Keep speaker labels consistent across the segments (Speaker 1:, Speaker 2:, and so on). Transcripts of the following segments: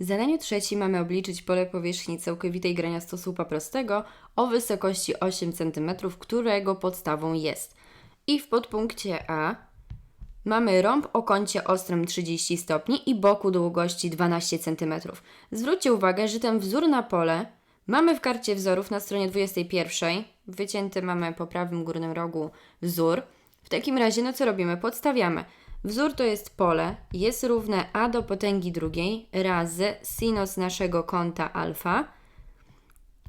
Speaker 1: W zadaniu trzecim mamy obliczyć pole powierzchni całkowitej grania stosupa prostego o wysokości 8 cm, którego podstawą jest. I w podpunkcie A mamy rąb o kącie ostrym 30 stopni i boku długości 12 cm. Zwróćcie uwagę, że ten wzór na pole mamy w karcie wzorów na stronie 21. Wycięty mamy po prawym górnym rogu wzór. W takim razie, no co robimy? Podstawiamy. Wzór to jest pole, jest równe a do potęgi drugiej razy sinus naszego kąta alfa.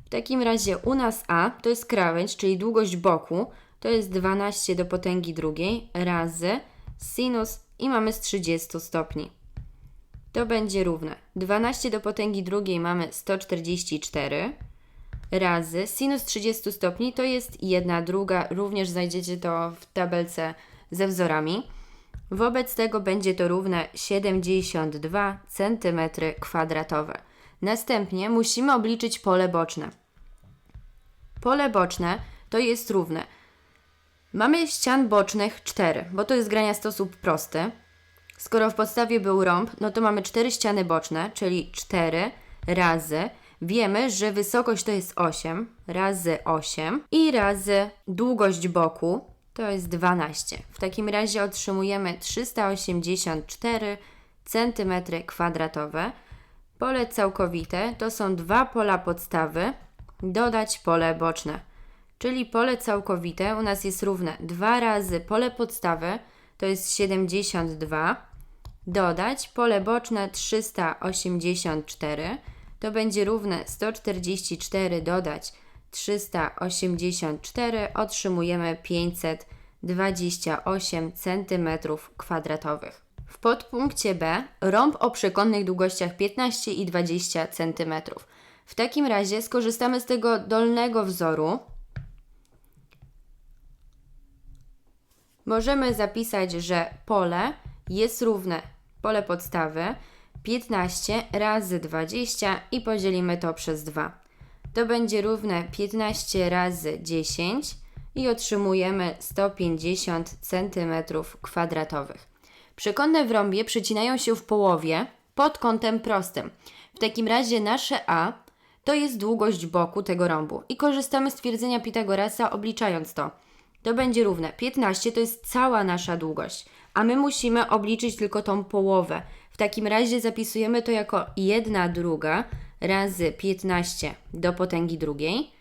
Speaker 1: W takim razie u nas a to jest krawędź, czyli długość boku, to jest 12 do potęgi drugiej razy sinus i mamy z 30 stopni. To będzie równe 12 do potęgi drugiej mamy 144 razy sinus 30 stopni to jest 1 druga, również znajdziecie to w tabelce ze wzorami. Wobec tego będzie to równe 72 cm kwadratowe. Następnie musimy obliczyć pole boczne. Pole boczne to jest równe. Mamy ścian bocznych 4, bo to jest grania sposób prosty. Skoro w podstawie był rąb, no to mamy 4 ściany boczne, czyli 4 razy. Wiemy, że wysokość to jest 8 razy 8 i razy długość boku to jest 12. W takim razie otrzymujemy 384 cm kwadratowe. Pole całkowite to są dwa pola podstawy, dodać pole boczne. Czyli pole całkowite u nas jest równe 2 razy pole podstawy, to jest 72, dodać pole boczne 384, to będzie równe 144 dodać 384, otrzymujemy 528 cm kwadratowych. W podpunkcie B rąb o przekątnych długościach 15 i 20 cm. W takim razie skorzystamy z tego dolnego wzoru. Możemy zapisać, że pole jest równe pole podstawy 15 razy 20 i podzielimy to przez 2. To będzie równe 15 razy 10 i otrzymujemy 150 cm kwadratowych. Przekątne w rąbie przecinają się w połowie pod kątem prostym. W takim razie nasze A to jest długość boku tego rąbu i korzystamy z twierdzenia Pitagorasa obliczając to. To będzie równe 15 to jest cała nasza długość, a my musimy obliczyć tylko tą połowę. W takim razie zapisujemy to jako 1 druga razy 15 do potęgi drugiej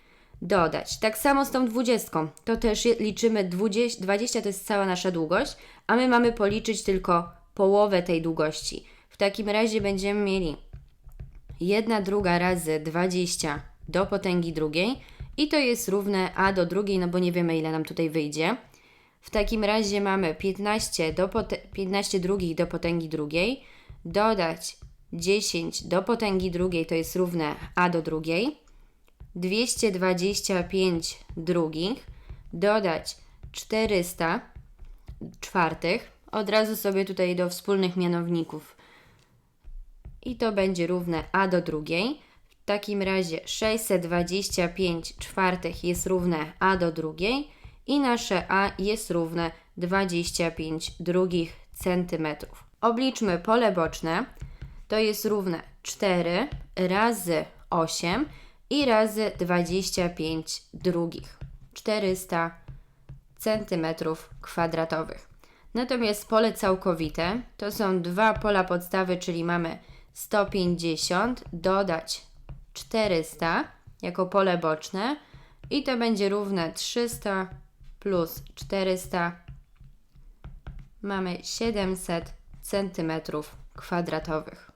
Speaker 1: dodać. Tak samo z tą 20. To też liczymy 20, 20 to jest cała nasza długość, a my mamy policzyć tylko połowę tej długości. W takim razie będziemy mieli 1 druga razy 20 do potęgi drugiej i to jest równe a do drugiej, no bo nie wiemy ile nam tutaj wyjdzie. W takim razie mamy 15, do pote- 15 drugich do potęgi drugiej, dodać 10 do potęgi drugiej to jest równe a do drugiej, 225 drugich, dodać 400 czwartych, od razu sobie tutaj do wspólnych mianowników i to będzie równe a do drugiej. W takim razie 625 czwartych jest równe a do drugiej i nasze a jest równe 25 drugich centymetrów. Obliczmy pole boczne. To jest równe 4 razy 8 i razy 25 drugich. 400 centymetrów kwadratowych. Natomiast pole całkowite to są dwa pola podstawy, czyli mamy 150 dodać 400 jako pole boczne i to będzie równe 300 plus 400 mamy 700 centymetrów kwadratowych.